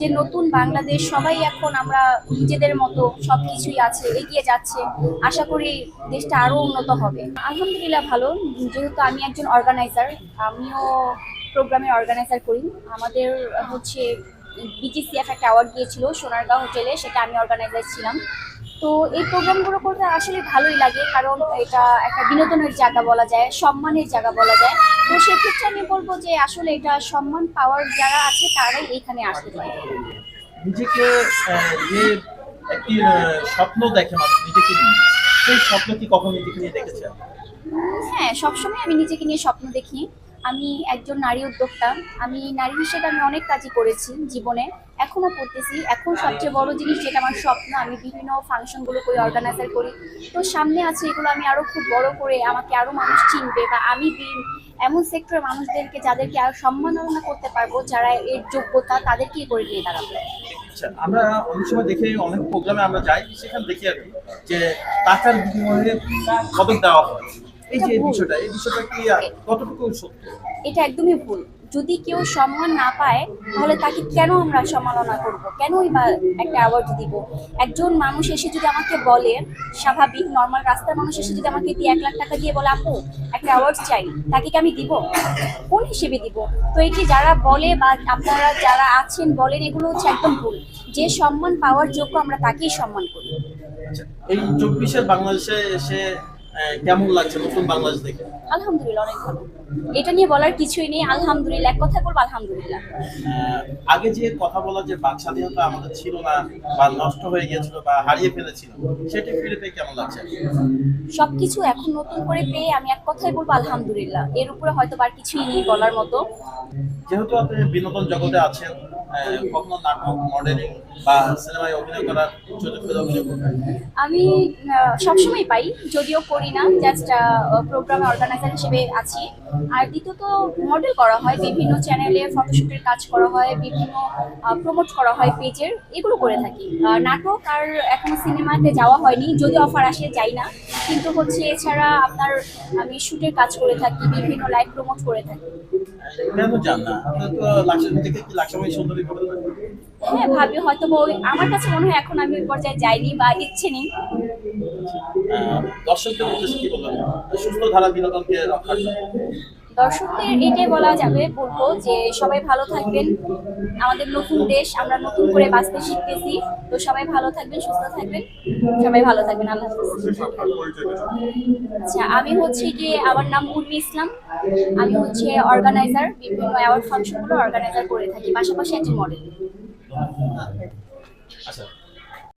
যে নতুন বাংলাদেশ, সবাই এখন আমরা নিজেদের মতো সব কিছুই আছে, এগিয়ে যাচ্ছে। আশা করি দেশটা আরও উন্নত হবে। আলহামদুলিল্লাহ ভালো। যেহেতু আমি একজন অর্গানাইজার আমিও প্রোগ্রামের অর্গানাইজার করি। আমাদের হচ্ছে বিজিসিএফ একটা অ্যাওয়ার্ড দিয়েছিল, সোনারগাঁও হোটেলে, সেটা আমি অর্গানাইজার ছিলাম। তো এই প্রোগ্রামগুলো করতে আসলে ভালোই লাগে, কারণ এটা একটা বিনোদনের জায়গা বলা যায়, সম্মানের জায়গা বলা যায়। তো সেক্ষেত্রে আমি বলব যে আসলে এটা সম্মান পাওয়ার যারা আছে তারাই এখানে আসতে পারে। নিজেকে যে একটি স্বপ্ন দেখে মানুষ নিজেকে নিয়ে। সেই স্বপ্ন কি কখনো নিজেকে নিয়ে দেখেছেন? হ্যাঁ সবসময় আমি নিজেকে নিয়ে স্বপ্ন দেখি। আমি একজন নারী উদ্যোক্তা। আমি নারী হিসেবে আমি অনেক কাজই করেছি জীবনে। এখনও করতেছি। এখন সবচেয়ে বড় জিনিস যেটা আমার স্বপ্ন, আমি বিভিন্ন ফাংশনগুলো করি অর্গানাইজার করি। তো সামনে আছে এগুলো আমি আরও খুব বড় করে আমাকে আরও মানুষ চিনবে বা আমি এমন সেক্টরের মানুষদেরকে যাদেরকে আরও সম্মাননা করতে পারব, যারা এর যোগ্যতা তাদেরকেই করে নিয়ে দাঁড়াবো। আচ্ছা আমরা অনেক সময় দেখে অনেক প্রোগ্রামে আমরা যাই, সেখানে দেখি আর কি যে টাকার বিনিময়ে দেওয়া হয়। এই যে বিষয়টা এই বিষয়টা কি কতটুকু সত্য? এটা একদমই ভুল। যদি কেউ সম্মান না পায় তাহলে তাকে কেন আমরা সম্মাননা করব? কেনই বা একটা অ্যাওয়ার্ড দিব? একজন মানুষ এসে যদি আমাকে বলে স্বাভাবিক নর্মাল রাস্তার মানুষ এসে যদি আমাকে দিয়ে এক লাখ টাকা দিয়ে বলে আপু একটা অ্যাওয়ার্ড চাই তাকে কি আমি দিব? কোন হিসেবে দিব? তো এটি যারা বলে বা আপনারা যারা আছেন বলেন এগুলো হচ্ছে একদম ভুল। যে সম্মান পাওয়ার যোগ্য আমরা তাকেই সম্মান করি। আচ্ছা এই চব্বিশের বাংলাদেশে এসে কেমন লাগছে নতুন বাংলাদেশ দেখে? আলহামদুলিল্লাহ অনেক ভালো। এটা নিয়ে বলার কিছুই নেই আলহামদুলিল্লাহ এক কথা বলব আলহামদুলিল্লাহ। আগে যে কথা বলা যে বাক স্বাধীনতা আমাদের ছিল না বা নষ্ট হয়ে গিয়েছিল বা হারিয়ে ফেলেছিল সেটা ফিরে পেয়ে কেমন লাগছে? সবকিছু এখন নতুন করে পেয়ে আমি এক কথাই বলব আলহামদুলিল্লাহ। এর উপরে হয়তো আর কিছুই নেই বলার মতো। যেহেতু আপনি বিনোদন জগতে আছেন কখনো নাটক মডেলিং বা সিনেমায় অভিনয় করার সুযোগ আমি সবসময় পাই যদিও করি না জাস্ট প্রোগ্রাম অর্গানাইজার হিসেবে আছি। আর দ্বিতীয়ত মডেল করা হয় বিভিন্ন চ্যানেলে ফটোশুটের কাজ করা হয় বিভিন্ন প্রমোট করা হয় পেজের এগুলো করে থাকি। নাটক আর এখনও সিনেমাতে যাওয়া হয়নি যদি অফার আসে যাই না। কিন্তু হচ্ছে এছাড়া আপনার আমি শুটের কাজ করে থাকি বিভিন্ন লাইভ প্রমোট করে থাকি। কেন জান না আপনি তো লাক্সার নিজেকে কি লাক্সাময় সুন্দরী করে দেবেন? হ্যাঁ ভাবি হয়তো ওই- আমার কাছে মনে হয় এখন আমি ওই পর্যায়ে যাইনি বা ইচ্ছে নেই। দর্শকদের উদ্দেশ্যে কি বলবেন? সুস্থ ধারা বিনোদনকে রক্ষার দর্শকদের এটাই বলা যাবে বলব যে সবাই ভালো থাকবেন। আমাদের নতুন দেশ, আমরা নতুন করে বাঁচতে শিখতেছি। তো সবাই ভালো থাকবেন, সুস্থ থাকবেন। সবাই ভালো থাকবেন, আল্লাহ আচ্ছা আমি হচ্ছে গিয়ে আমার নাম উর্মি ইসলাম। আমি হচ্ছে অর্গানাইজার বিভিন্ন অ্যাওয়ার্ড ফাংশনগুলো অর্গানাইজার করে থাকি। পাশাপাশি একজন মডেল আচ্ছা।